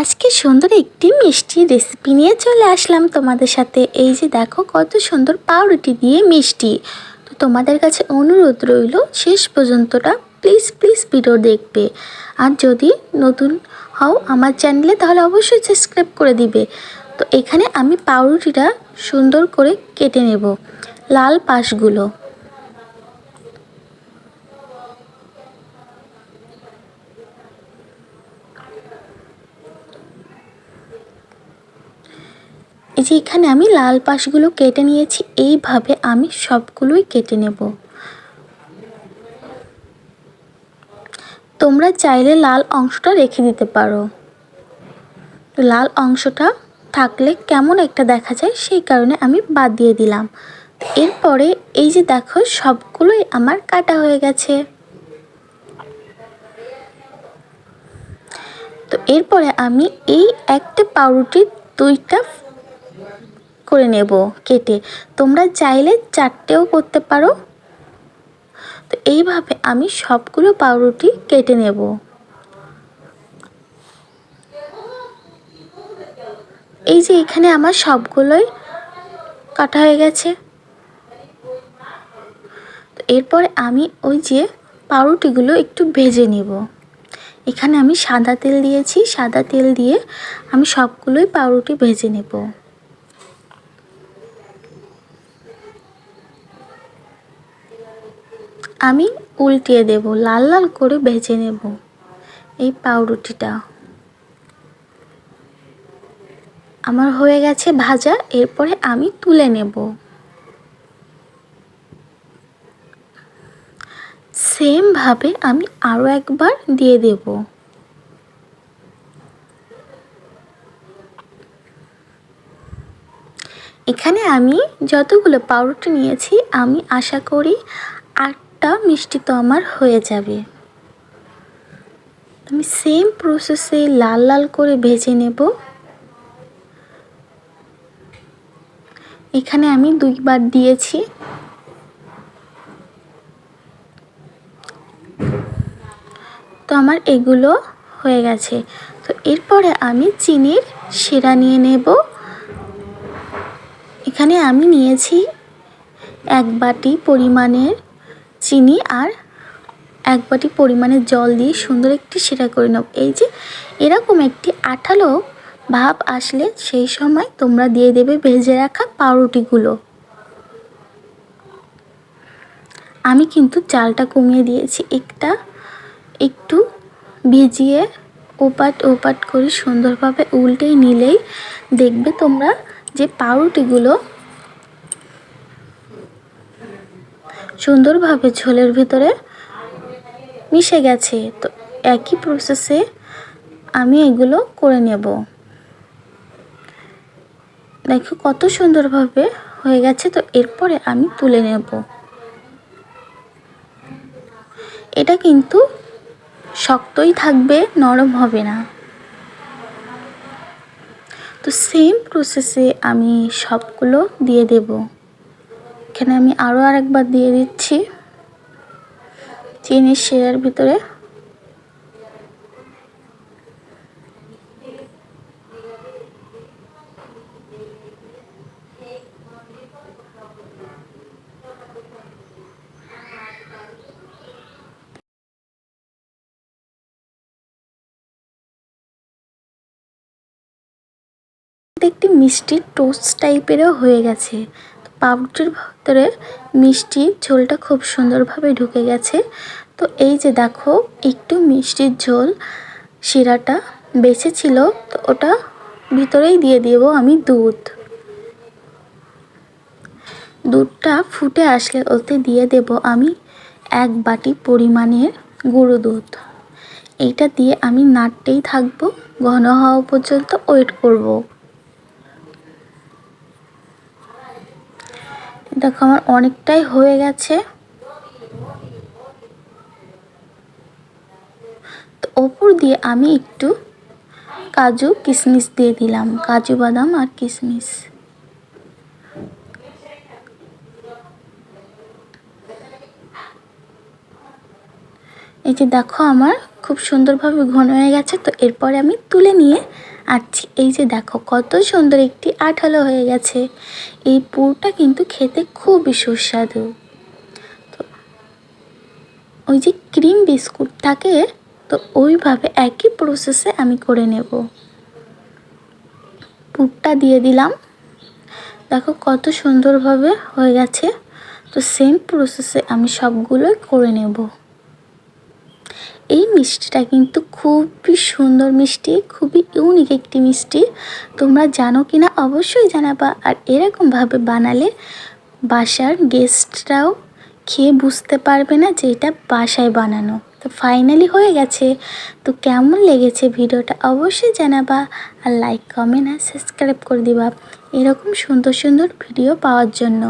আজকে সুন্দর একটি মিষ্টি রেসিপি নিয়ে চলে আসলাম তোমাদের সাথে। এই যে দেখো কত সুন্দর পাউরুটি দিয়ে মিষ্টি। তো তোমাদের কাছে অনুরোধ রইল শেষ পর্যন্তটা প্লিজ প্লিজ ভিডিও দেখবে। আর যদি নতুন হও আমার চ্যানেলে তাহলে অবশ্যই সাবস্ক্রাইব করে দিবে। তো এখানে আমি পাউরুটিটা সুন্দর করে কেটে নেব, লাল পাশগুলো। এই যে এখানে আমি লাল পাশগুলো কেটে নিয়েছি, এইভাবে আমি সবগুলোই কেটে নেব। তোমরা চাইলে লাল অংশটা রেখে দিতে পারো। লাল অংশটা থাকলে কেমন একটা দেখা যায়, সেই কারণে আমি বাদ দিয়ে দিলাম। এরপরে এই যে দেখো, সবগুলোই আমার কাটা হয়ে গেছে। তো এরপরে আমি এই একটা পাউরুটির দুইটা করে নেব, কেটে। তোমরা চাইলে চারটেও করতে পারো। তো এইভাবে আমি সবগুলো পাউরুটি কেটে নেব। এই যে এখানে আমার সবগুলোই কাটা হয়ে গেছে। তো এরপরে আমি ওই যে পাউরুটিগুলো একটু ভেজে নেব। এখানে আমি সাদা তেল দিয়েছি। সাদা তেল দিয়ে আমি সবগুলোই পাউরুটি ভেজে নেব। আমি উল্টিয়ে দেব, লাল লাল করে ভেজে নেব। এই পাউরুটিটা। আমার হয়ে গেছে ভাজা, এরপরে আমি তুলে নেব। সেমভাবে আমি আরও একবার দিয়ে দেব। এখানে আমি যতগুলো পাউরুটি নিয়েছি, আমি আশা করি আটটা মিষ্টি তো আমার হয়ে যাবে। আমি সেম প্রসেসে লাল লাল করে ভেজে নেব। এখানে আমি দুইবার দিয়েছি। তো আমার এগুলো হয়ে গেছে। তো এরপরে আমি চিনির শিরা নিয়ে নেব। এখানে আমি নিয়েছি এক বাটি পরিমাণের চিনি আর এক বাটি পরিমাণে জল দিয়ে সুন্দর একটি শিরা করে নেব এই যে, এরকম একটি আঠালো ভাব আসলে সেই সময় তোমরা দিয়ে দেবে ভেজে রাখা পাউরুটিগুলো। আমি কিন্তু চালটা কমিয়ে দিয়েছি। একটা, একটু ভিজিয়ে ওপাট ওপাট করে সুন্দরভাবে উল্টেই নিলেই দেখবে তোমরা যে পাউরুটিগুলো সুন্দরভাবে ঝোলের ভিতরে মিশে গেছে। তো একই প্রসেসে আমি এগুলো করে নেব। দেখো কত সুন্দরভাবে হয়ে গেছে। তো এরপরে আমি তুলে নেব। এটা কিন্তু শক্তই থাকবে, নরম হবে না। তো সেম প্রসেসে আমি সবগুলো দিয়ে দেব। এখানে আমি আরও আরেকবার দিয়ে দিচ্ছি চিনির শিরার ভিতরে। একটি মিষ্টি টোস্ট টাইপেরও হয়ে গেছে। পাউরুটির ভিতরে মিষ্টি ঝোলটা খুব সুন্দরভাবে ঢুকে গেছে। তো এই যে দেখো, একটু মিষ্টির ঝোল শিরাটা বেঁচে ছিল, তো ওটা ভিতরেই দিয়ে দেব আমি দুধ। দুধটা ফুটে আসলে ওতে দিয়ে দেব আমি এক বাটি পরিমাণের গুঁড়ো দুধ। এইটা দিয়ে আমি নাড়তেই থাকব, ঘন হওয়া পর্যন্ত ওয়েট করব। দেখো, আমার অনেকটাই হয়ে গেছে। তো ওপর দিয়ে আমি একটু কাজু কিশমিশ দিয়ে দিলাম। কাজু বাদাম আর কিশমিশ এই যে দেখো, আমার খুব সুন্দরভাবে ঘন হয়ে গেছে। তো এরপরে আমি তুলে নিয়ে আছি এই যে দেখো, কত সুন্দর একটি আঠালো হয়ে গেছে। এই পুরটা কিন্তু খেতে খুবই সুস্বাদু। তো ওই যে ক্রিম বিস্কুট থাকে তো ওইভাবে একই প্রসেসে আমি করে নেব। পুরটা দিয়ে দিলাম। দেখো কত সুন্দরভাবে হয়ে গেছে। তো সেম প্রসেসে আমি সবগুলোই করে নেব। এই মিষ্টিটা কিন্তু খুবই সুন্দর মিষ্টি, খুবই ইউনিক একটি মিষ্টি। তোমরা জানো কি না অবশ্যই জানাবা, আর এরকমভাবে বানালে বাসার গেস্টরাও খেয়ে বুঝতে পারবে না যে এটা বাসায় বানানো। তো ফাইনালি হয়ে গেছে। তো কেমন লেগেছে ভিডিওটা অবশ্যই জানাবা, আর লাইক কমেন্ট আর সাবস্ক্রাইব করে দিবা। এরকম সুন্দর সুন্দর ভিডিও পাওয়ার জন্য।